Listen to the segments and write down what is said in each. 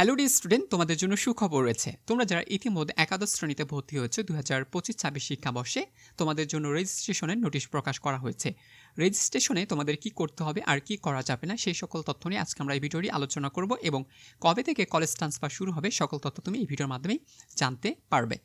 Hello D student তোমাদের জন্য সুখবর রয়েছে। তোমরা যারা ইতিমধ্যে একাদশ শ্রেণীতে ভর্তি হয়েছে দু হাজার পঁচিশ ছাব্বিশ শিক্ষাবর্ষে, তোমাদের জন্য রেজিস্ট্রেশনের নোটিশ প্রকাশ করা হয়েছে। রেজিস্ট্রেশনে তোমাদের কি করতে হবে আর কি করা যাবে না, সেই সকল তথ্য নিয়ে আজকে আমরা এই ভিডিওটি আলোচনা করব এবং কবে থেকে কলেজ ট্রান্সফার শুরু হবে, সকল তথ্য তুমি এই ভিডিওর মাধ্যমে জানতে পারবে।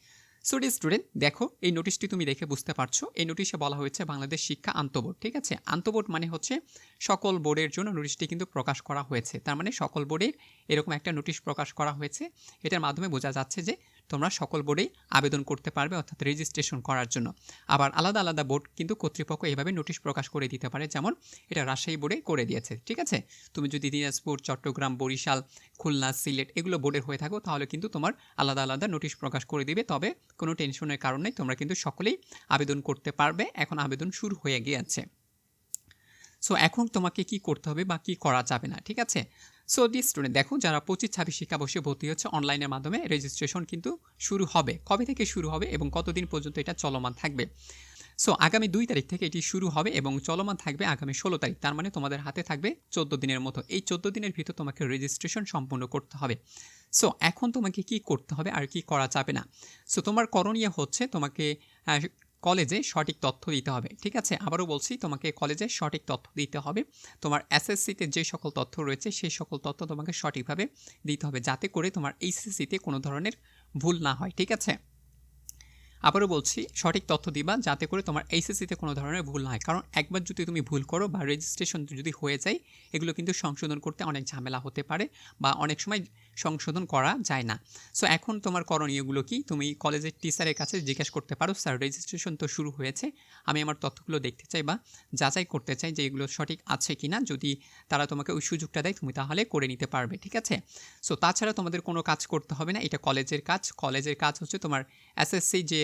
সো ডি স্টুডেন্ট দেখো, এই নোটিশটি তুমি দেখে বুঝতে পারছ। এই নোটিশে বলা হয়েছে বাংলাদেশ শিক্ষা আন্তবোর্ড, ঠিক আছে? আন্তবোর্ড মানে হচ্ছে সকল বোর্ডের জন্য নোটিশটি কিন্তু প্রকাশ করা হয়েছে। তার মানে সকল বোর্ডের এরকম একটা নোটিশ প্রকাশ করা হয়েছে। এটার মাধ্যমে বোঝা যাচ্ছে যে তোমরা সকল বোর্ডেই আবেদন করতে পারবে, অর্থাৎ রেজিস্ট্রেশন করার জন্য। আবার আলাদা আলাদা বোর্ড কিন্তু কর্তৃপক্ষ এইভাবে নোটিশ প্রকাশ করে দিতে পারে, যেমন এটা রাজশাহী বোর্ডে করে দিয়েছে, ঠিক আছে? তুমি যদি দিনাজপুর, চট্টগ্রাম, বরিশাল, খুলনা, সিলেট এগুলো বোর্ডের হয়ে থাকো, তাহলে কিন্তু তোমার আলাদা আলাদা নোটিশ প্রকাশ করে দিবে, তবে কোনো টেনশনের কারণে তোমরা কিন্তু সকলেই আবেদন করতে পারবে, এখন আবেদন শুরু হয়ে গিয়েছে। সো এখন তোমাকে কি করতে হবে বা কি করা যাবে না, ঠিক আছে? সো ডি স্টুডেন্ট দেখো যারা পঁচিশ ছাব্বিশ শিক্ষাবর্ষে ভর্তি হচ্ছে অনলাইনের মাধ্যমে রেজিস্ট্রেশন কিন্তু শুরু হবে। কবে থেকে শুরু হবে এবং কতদিন পর্যন্ত এটা চলমান থাকবে? সো আগামী দুই তারিখ থেকে এটি শুরু হবে এবং চলমান থাকবে আগামী ষোলো তারিখ। তার মানে তোমাদের হাতে থাকবে চোদ্দ দিনের মতো। এই চোদ্দ দিনের ভিতর তোমাকে রেজিস্ট্রেশন সম্পূর্ণ করতে হবে। সো এখন তোমাকে কি করতে হবে আর কি করা যাবে না? সো তোমার করণীয় হচ্ছে তোমাকে কলেজে সঠিক তথ্য দিতে হবে, ঠিক আছে? আবারও বলছি, তোমাকে কলেজে সঠিক তথ্য দিতে হবে। তোমার এসএসসিতে যে সকল তথ্য রয়েছে সেই সকল তথ্য তোমাকে সঠিকভাবে দিতে হবে, যাতে করে তোমার এইচএসসিতে কোনো ধরনের ভুল না হয়, ঠিক আছে? আবারও বলছি, সঠিক তথ্য দিবা যাতে করে তোমার এইচএসসিতে কোনো ধরনের ভুল না হয়। কারণ একবার যদি তুমি ভুল করো বা রেজিস্ট্রেশন যদি হয়ে যায়, এগুলো কিন্তু সংশোধন করতে অনেক ঝামেলা হতে পারে বা অনেক সময় সংশোধন করা যায় না। সো এখন তোমার করণীয়গুলো কি? তুমি কলেজের টিচারের কাছে জিজ্ঞেস করতে পারো, স্যার রেজিস্ট্রেশন তো শুরু হয়েছে, আমি আমার তথ্যগুলো দেখতে চাই বা যাচাই করতে চাই যে এগুলো সঠিক আছে কি না যদি তারা তোমাকে ওই সুযোগটা দেয়, তুমি তাহলে করে নিতে পারবে। ঠিক আছে? সো তাছাড়া তোমাদের কোনো কাজ করতে হবে না, এটা কলেজের কাজ। কলেজের কাজ হচ্ছে তোমার এসএসসি যে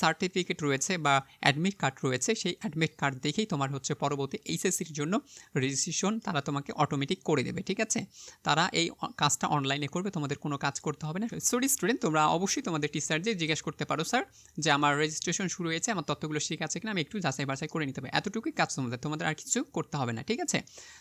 সার্টিফিকেট রয়েছে বা অ্যাডমিট কার্ড রয়েছে, সেই অ্যাডমিট কার্ড দেখেই তোমার হচ্ছে পরবর্তী এইচএসসির জন্য রেজিস্ট্রেশন তারা তোমাকে অটোমেটিক করে দেবে, ঠিক আছে? তারা এই কাজটা অনলাইনে করবে, তোমাদের কোনো কাজ করতে হবে না। স্টুডি স্টুডেন্ট তোমরা অবশ্যই তোমাদের টিচার যে জিজ্ঞেস করতে পারো স্যার যে আমার রেজিস্ট্রেশন শুরু হয়েছে, আমার তথ্যগুলো ঠিক আছে কিনা, আমি একটু যাচাই বাছাই করে নিতে হবে এতটুকুই কাজ তোমাদের তোমাদের আর কিছু করতে হবে না, ঠিক আছে?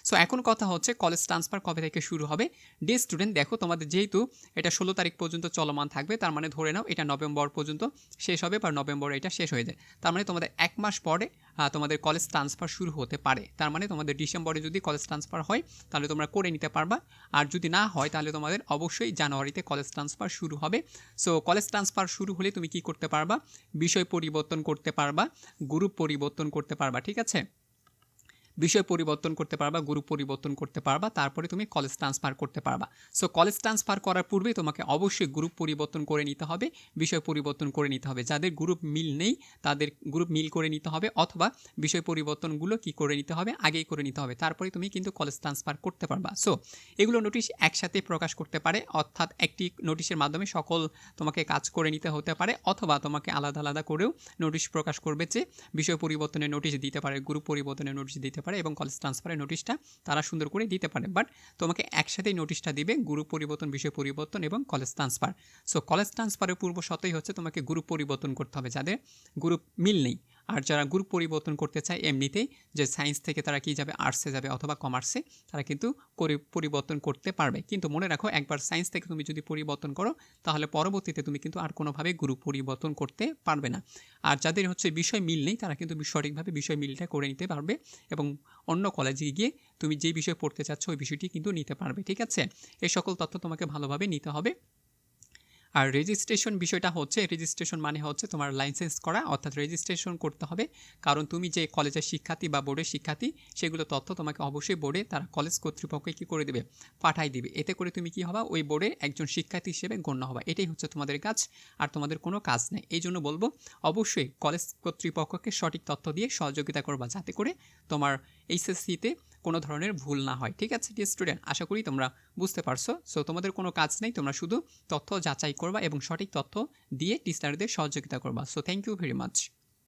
সো এখন কথা হচ্ছে কলেজ ট্রান্সফার কবে থেকে শুরু হবে? ডে স্টুডেন্ট দেখো তোমাদের যেহেতু এটা ষোলো তারিখ পর্যন্ত চলমান থাকবে, তার মানে ধরে নাও এটা নভেম্বর পর্যন্ত শেষ হবে বা নভেম্বরে এটা শেষ হয়ে যায়। তার মানে তোমাদের এক মাস পরে তোমাদের কলেজ ট্রান্সফার শুরু হতে পারে। তার মানে তোমাদের ডিসেম্বরে যদি কলেজ ট্রান্সফার হয়, তাহলে তোমরা করে নিতে পারবা। আর যদি না হয়, তাহলে তোমাদের অবশ্যই জানুয়ারিতে কলেজ ট্রান্সফার শুরু হবে। সো কলেজ ট্রান্সফার শুরু হলে তুমি কি করতে পারবা? বিষয় পরিবর্তন করতে পারবা গ্রুপ পরিবর্তন করতে পারবা, ঠিক আছে? বিষয় পরিবর্তন করতে পারবা গ্রুপ পরিবর্তন করতে পারবা, তারপরে তুমি কলেজ ট্রান্সফার করতে পারবা। সো কলেজ ট্রান্সফার করার পূর্বে তোমাকে অবশ্যই গ্রুপ পরিবর্তন করে নিতে হবে, বিষয় পরিবর্তন করে নিতে হবে। যাদের গ্রুপ মিল নেই, তাদের গ্রুপ মিল করে নিতে হবে, অথবা বিষয় পরিবর্তনগুলো কি করে নিতে হবে, আগেই করে নিতে হবে। তারপরে তুমি কিন্তু কলেজ ট্রান্সফার করতে পারবা। সো এগুলো নোটিশ একসাথে প্রকাশ করতে পারে, অর্থাৎ একটি নোটিশের মাধ্যমে সকল তোমাকে কাজ করে নিতে হতে পারে, অথবা তোমাকে আলাদা আলাদা করেও নোটিশ প্রকাশ করবে যে, বিষয় পরিবর্তনের নোটিশ দিতে পারে গ্রুপ পরিবর্তনের নোটিশ দিতে পারে এবং কলেজ ট্রান্সফারের নোটিশটা তারা সুন্দর করে দিতে পারে। বাট তোমাকে একসাথেই নোটিশটা দিবে গ্রুপ পরিবর্তন, বিষয় পরিবর্তন এবং কলেজ ট্রান্সফার সো কলেজ ট্রান্সফারের পূর্ব শতই হচ্ছে তোমাকে গ্রুপ পরিবর্তন করতে হবে যাদের গ্রুপ মিল নেই। আর যারা গ্রুপ পরিবর্তন করতে চায় এমনিতেই যে সায়েন্স থেকে তারা কি যাবে, আর্টসে যাবে অথবা কমার্সে, তারা কিন্তু পরিবর্তন করতে পারবে। কিন্তু মনে রাখো, একবার সায়েন্স থেকে তুমি যদি পরিবর্তন করো, তাহলে পরবর্তীতে তুমি কিন্তু আর কোনোভাবে গ্রুপ পরিবর্তন করতে পারবে না। আর যাদের হচ্ছে বিষয় মিল নেই, তারা কিন্তু সঠিকভাবে বিষয় মিলটা করে নিতে পারবে এবং অন্য কলেজে গিয়ে তুমি যে বিষয় পড়তে চাচ্ছ, ওই বিষয়টি কিন্তু নিতে পারবে, ঠিক আছে? এই সকল তথ্য তোমাকে ভালোভাবে নিতে হবে। আর রেজিস্ট্রেশন বিষয়টা হচ্ছে রেজিস্ট্রেশন মানে হচ্ছে তোমার লাইসেন্স করা, অর্থাৎ রেজিস্ট্রেশন করতে হবে। কারণ তুমি যে কলেজের শিক্ষার্থী বা বোর্ডের শিক্ষার্থী, সেগুলো তথ্য তোমাকে অবশ্যই বোর্ডে, তারা কলেজ কর্তৃপক্ষকে কী করে দেবে? পাঠাই দিবে। এতে করে তুমি কি হবা? ওই বোর্ডে একজন শিক্ষার্থী হিসেবে গণ্য হবা। এটাই হচ্ছে তোমাদের কাজ, আর তোমাদের কোনো কাজ নেই। এই জন্য বলব, অবশ্যই কলেজ কর্তৃপক্ষকে সঠিক তথ্য দিয়ে সহযোগিতা করবা, যাতে করে তোমার এইচএসসিতে কোনো ধরনের ভুল না হয়, ঠিক আছে স্টুডেন্ট আশা করি তোমরা বুঝতে পারছ। সো তোমাদের কোনো কাজ নেই, তোমরা শুধু তথ্য যাচাই করবা এবং সঠিক তথ্য দিয়ে টিচারদের সহযোগিতা করবা। So thank you very much